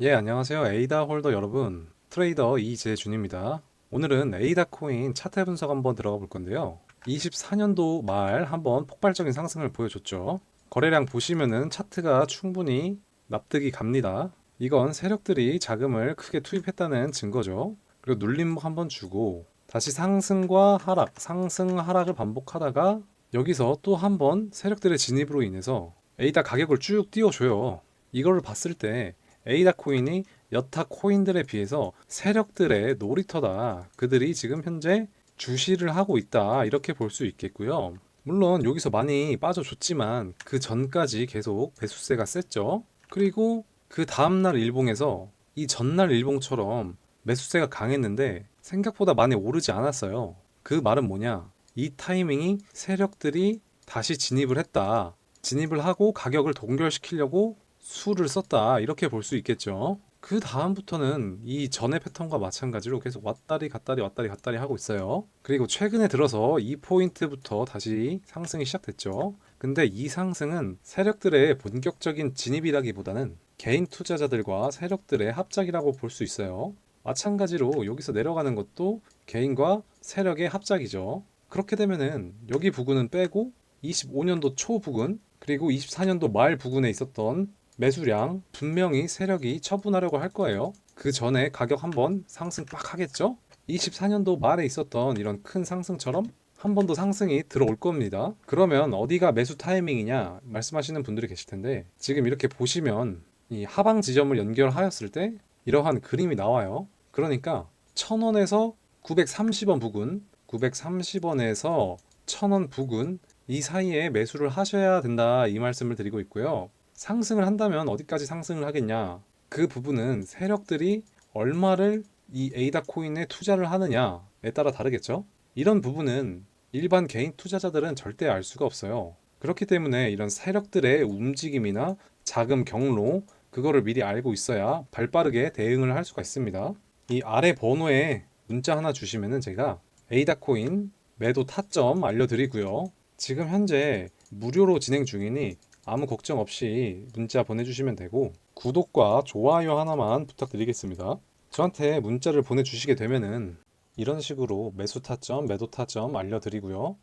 예, 안녕하세요. 에이다 홀더 여러분. 트레이더 이재준입니다. 오늘은 에이다 코인 차트 분석 한번 들어가 볼 건데요. 24년도 말 한번 폭발적인 상승을 보여줬죠. 거래량 보시면은 차트가 충분히 납득이 갑니다. 이건 세력들이 자금을 크게 투입했다는 증거죠. 그리고 눌림목 한번 주고 다시 상승과 하락, 상승 하락을 반복하다가 여기서 또 한번 세력들의 진입으로 인해서 에이다 가격을 쭉 띄워줘요. 이거를 봤을 때 에이다 코인이 여타 코인들에 비해서 세력들의 놀이터다. 그들이 지금 현재 주시를 하고 있다. 이렇게 볼 수 있겠고요. 물론 여기서 많이 빠져줬지만 그 전까지 계속 매수세가 셌죠. 그리고 그 다음날 일봉에서 이 전날 일봉처럼 매수세가 강했는데 생각보다 많이 오르지 않았어요. 그 말은 뭐냐? 이 타이밍이 세력들이 다시 진입을 했다. 진입을 하고 가격을 동결시키려고 수를 썼다. 이렇게 볼 수 있겠죠. 그 다음부터는 이 전의 패턴과 마찬가지로 계속 왔다리 갔다리 왔다리 갔다리 하고 있어요. 그리고 최근에 들어서 이 포인트부터 다시 상승이 시작됐죠. 근데 이 상승은 세력들의 본격적인 진입이라기보다는 개인 투자자들과 세력들의 합작이라고 볼 수 있어요. 마찬가지로 여기서 내려가는 것도 개인과 세력의 합작이죠. 그렇게 되면은 여기 부근은 빼고 25년도 초 부근 그리고 24년도 말 부근에 있었던 매수량 분명히 세력이 처분하려고 할 거예요. 그 전에 가격 한번 상승 빡 하겠죠? 24년도 말에 있었던 이런 큰 상승처럼 한 번 더 상승이 들어올 겁니다. 그러면 어디가 매수 타이밍이냐 말씀하시는 분들이 계실 텐데 지금 이렇게 보시면 이 하방 지점을 연결하였을 때 이러한 그림이 나와요. 그러니까 1000원에서 930원 부근, 930원에서 1000원 부근 이 사이에 매수를 하셔야 된다 이 말씀을 드리고 있고요. 상승을 한다면 어디까지 상승을 하겠냐? 그 부분은 세력들이 얼마를 이 에이다 코인에 투자를 하느냐에 따라 다르겠죠? 이런 부분은 일반 개인 투자자들은 절대 알 수가 없어요. 그렇기 때문에 이런 세력들의 움직임이나 자금 경로 그거를 미리 알고 있어야 발빠르게 대응을 할 수가 있습니다. 이 아래 번호에 문자 하나 주시면은 제가 에이다 코인 매도 타점 알려드리고요. 지금 현재 무료로 진행 중이니 아무 걱정 없이 문자 보내주시면 되고 구독과 좋아요 하나만 부탁드리겠습니다. 저한테 문자를 보내주시게 되면은 이런 식으로 매수 타점, 매도 타점 알려드리고요.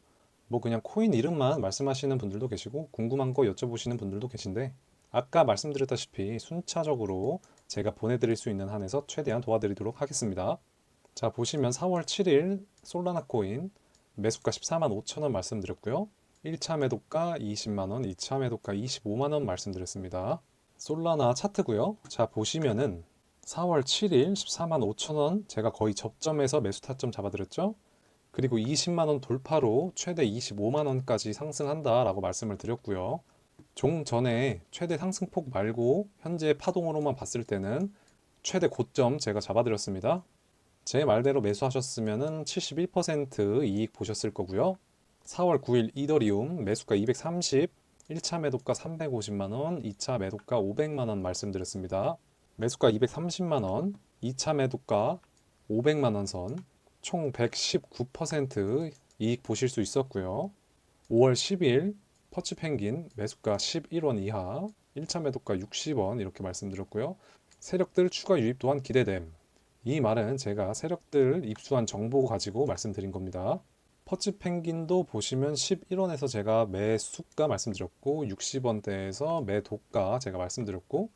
뭐 그냥 코인 이름만 말씀하시는 분들도 계시고 궁금한 거 여쭤보시는 분들도 계신데 아까 말씀드렸다시피 순차적으로 제가 보내드릴 수 있는 한에서 최대한 도와드리도록 하겠습니다. 자 보시면 4월 7일 솔라나 코인 매수가 14만 5천 원 말씀드렸고요. 1차 매도가 20만원, 2차 매도가 25만원 말씀드렸습니다. 솔라나 차트고요. 자 보시면은 4월 7일 14만 5천원 제가 거의 접점에서 매수 타점 잡아드렸죠. 그리고 20만원 돌파로 최대 25만원까지 상승한다 라고 말씀을 드렸고요. 종 전에 최대 상승폭 말고 현재 파동으로만 봤을 때는 최대 고점 제가 잡아드렸습니다. 제 말대로 매수하셨으면 71% 이익 보셨을 거고요. 4월 9일 이더리움 매수가 230, 1차 매도가 350만 원, 2차 매도가 500만 원 말씀드렸습니다. 매수가 230만 원, 2차 매도가 500만 원 선, 총 119% 이익 보실 수 있었고요. 5월 10일 퍼치 펭귄 매수가 11원 이하, 1차 매도가 60원 이렇게 말씀드렸고요. 세력들 추가 유입 또한 기대됨. 이 말은 제가 세력들 입수한 정보 가지고 말씀드린 겁니다. 퍼치 펭귄도 보시면 11원에서 제가 매 수가 말씀드렸고 60원대에서 매 도가 제가 말씀드렸고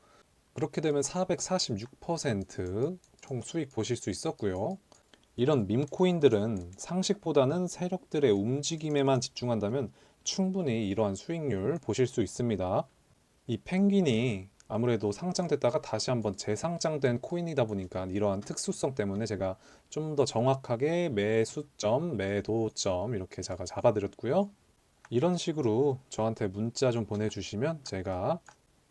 그렇게 되면 446%총 수익 보실 수 있었고요. 이런 밈코인들은 상식보다는 세력들의 움직임에만 집중한다면 충분히 이러한 수익률 보실 수 있습니다. 이 펭귄이 아무래도 상장됐다가 다시 한번 재상장된 코인이다 보니까 이러한 특수성 때문에 제가 좀 더 정확하게 매수점, 매도점 이렇게 제가 잡아드렸고요. 이런 식으로 저한테 문자 좀 보내주시면 제가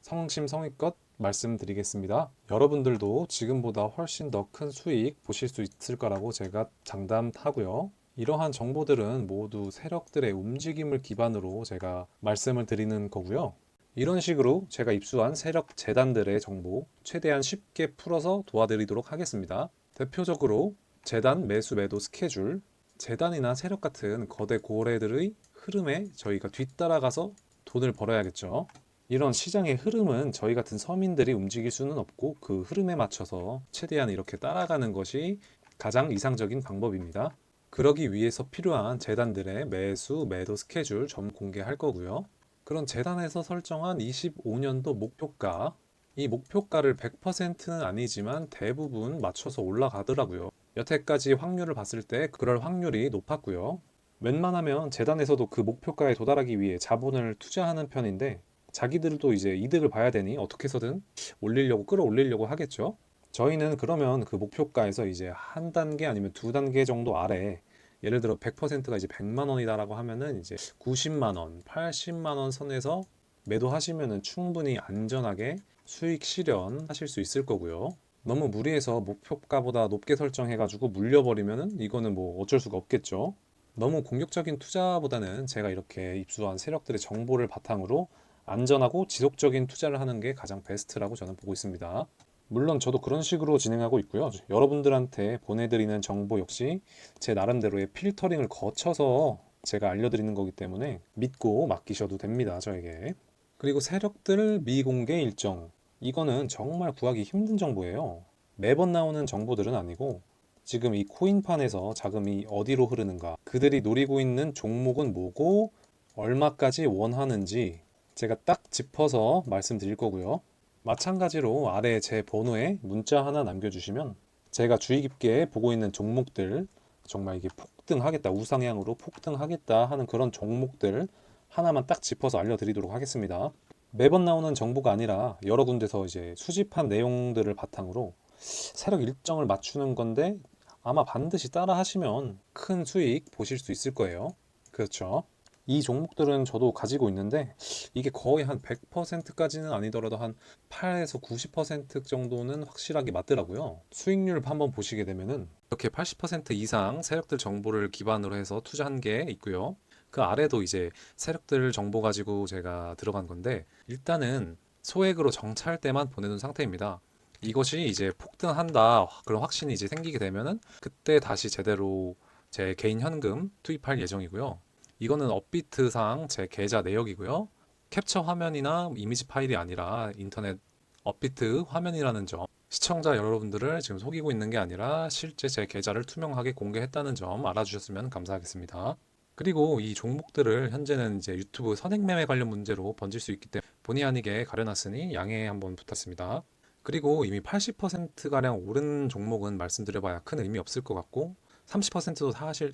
성심성의껏 말씀드리겠습니다. 여러분들도 지금보다 훨씬 더 큰 수익 보실 수 있을 거라고 제가 장담하고요. 이러한 정보들은 모두 세력들의 움직임을 기반으로 제가 말씀을 드리는 거고요. 이런 식으로 제가 입수한 세력 재단들의 정보 최대한 쉽게 풀어서 도와드리도록 하겠습니다. 대표적으로 재단 매수 매도 스케줄, 재단이나 세력 같은 거대 고래들의 흐름에 저희가 뒤따라가서 돈을 벌어야겠죠. 이런 시장의 흐름은 저희 같은 서민들이 움직일 수는 없고 그 흐름에 맞춰서 최대한 이렇게 따라가는 것이 가장 이상적인 방법입니다. 그러기 위해서 필요한 재단들의 매수, 매도 스케줄 전 공개할 거고요. 그런 재단에서 설정한 25년도 목표가 이 목표가를 100%는 아니지만 대부분 맞춰서 올라가더라고요. 여태까지 확률을 봤을 때 그럴 확률이 높았고요. 웬만하면 재단에서도 그 목표가에 도달하기 위해 자본을 투자하는 편인데 자기들도 이제 이득을 봐야 되니 어떻게 해서든 올리려고 끌어올리려고 하겠죠. 저희는 그러면 그 목표가에서 이제 한 단계 아니면 두 단계 정도 아래 예를 들어 100%가 이제 100만 원이다라고 하면은 이제 90만 원, 80만 원 선에서 매도하시면은 충분히 안전하게 수익 실현하실 수 있을 거고요. 너무 무리해서 목표가보다 높게 설정해가지고 물려버리면은 이거는 뭐 어쩔 수가 없겠죠. 너무 공격적인 투자보다는 제가 이렇게 입수한 세력들의 정보를 바탕으로 안전하고 지속적인 투자를 하는 게 가장 베스트라고 저는 보고 있습니다. 물론 저도 그런 식으로 진행하고 있고요. 여러분들한테 보내드리는 정보 역시 제 나름대로의 필터링을 거쳐서 제가 알려드리는 거기 때문에 믿고 맡기셔도 됩니다. 저에게. 그리고 세력들 미공개 일정. 이거는 정말 구하기 힘든 정보예요. 매번 나오는 정보들은 아니고 지금 이 코인판에서 자금이 어디로 흐르는가, 그들이 노리고 있는 종목은 뭐고 얼마까지 원하는지 제가 딱 짚어서 말씀드릴 거고요. 마찬가지로 아래 제 번호에 문자 하나 남겨주시면 제가 주의 깊게 보고 있는 종목들 정말 이게 폭등하겠다 우상향으로 폭등하겠다 하는 그런 종목들 하나만 딱 짚어서 알려드리도록 하겠습니다. 매번 나오는 정보가 아니라 여러 군데서 이제 수집한 내용들을 바탕으로 세력 일정을 맞추는 건데 아마 반드시 따라 하시면 큰 수익 보실 수 있을 거예요. 그렇죠. 이 종목들은 저도 가지고 있는데 이게 거의 한 100%까지는 아니더라도 한 8에서 90% 정도는 확실하게 맞더라고요. 수익률 한번 보시게 되면은 이렇게 80% 이상 세력들 정보를 기반으로 해서 투자한 게 있고요. 그 아래도 이제 세력들 정보 가지고 제가 들어간 건데 일단은 소액으로 정찰 때만 보내둔 상태입니다. 이것이 이제 폭등한다 그런 확신이 이제 생기게 되면은 그때 다시 제대로 제 개인 현금 투입할 예정이고요. 이거는 업비트상 제 계좌 내역이고요. 캡처 화면이나 이미지 파일이 아니라 인터넷 업비트 화면이라는 점. 시청자 여러분들을 지금 속이고 있는 게 아니라 실제 제 계좌를 투명하게 공개했다는 점 알아주셨으면 감사하겠습니다. 그리고 이 종목들을 현재는 이제 유튜브 선행매매 관련 문제로 번질 수 있기 때문에 본의 아니게 가려놨으니 양해 한번 부탁습니다. 그리고 이미 80%가량 오른 종목은 말씀드려봐야 큰 의미 없을 것 같고 30%도 사실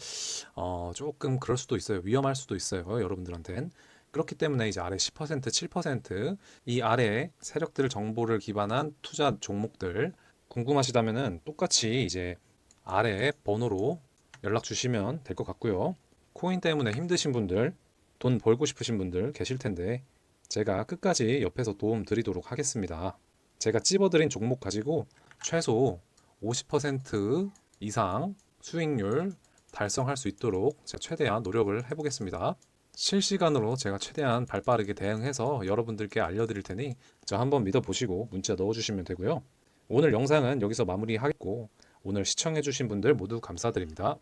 어, 조금 그럴 수도 있어요. 위험할 수도 있어요. 여러분들한텐. 그렇기 때문에 이제 아래 10%, 7%이 아래 세력들 정보를 기반한 투자 종목들 궁금하시다면은 똑같이 이제 아래 번호로 연락 주시면 될 것 같고요. 코인 때문에 힘드신 분들, 돈 벌고 싶으신 분들 계실 텐데 제가 끝까지 옆에서 도움 드리도록 하겠습니다. 제가 찝어드린 종목 가지고 최소 50% 이상 수익률 달성할 수 있도록 제가 최대한 노력을 해보겠습니다. 실시간으로 제가 최대한 발빠르게 대응해서 여러분들께 알려드릴 테니 저 한번 믿어보시고 문자 넣어주시면 되고요. 오늘 영상은 여기서 마무리하겠고 오늘 시청해주신 분들 모두 감사드립니다.